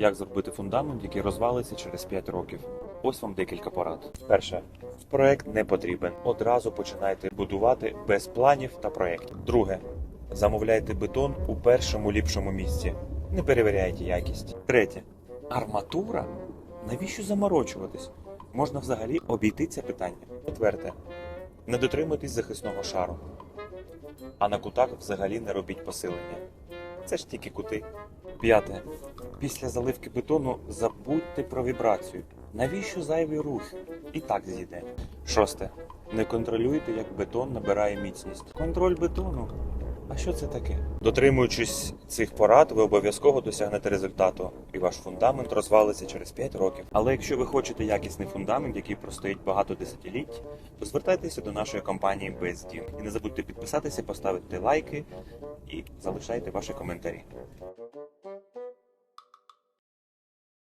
Як зробити фундамент, який розвалиться через 5 років? Ось вам декілька порад. Перше, проект не потрібен. Одразу починайте будувати без планів та проєктів. Друге, замовляйте бетон у першому ліпшому місці. Не перевіряйте якість. Третє, арматура? Навіщо заморочуватись? Можна взагалі обійти це питання. Четверте, не дотримуйтесь захисного шару. А на кутах взагалі не робіть посилення. Це ж тільки кути. П'яте. Після заливки бетону забудьте про вібрацію. Навіщо зайвий рух? І так зійде. Шосте. Не контролюйте, як бетон набирає міцність. Контроль бетону. А що це таке? Дотримуючись цих порад, ви обов'язково досягнете результату, і ваш фундамент розвалиться через 5 років. Але якщо ви хочете якісний фундамент, який простоїть багато десятиліть, то звертайтеся до нашої компанії BestDim. І не забудьте підписатися, поставити лайки і залишайте ваші коментарі.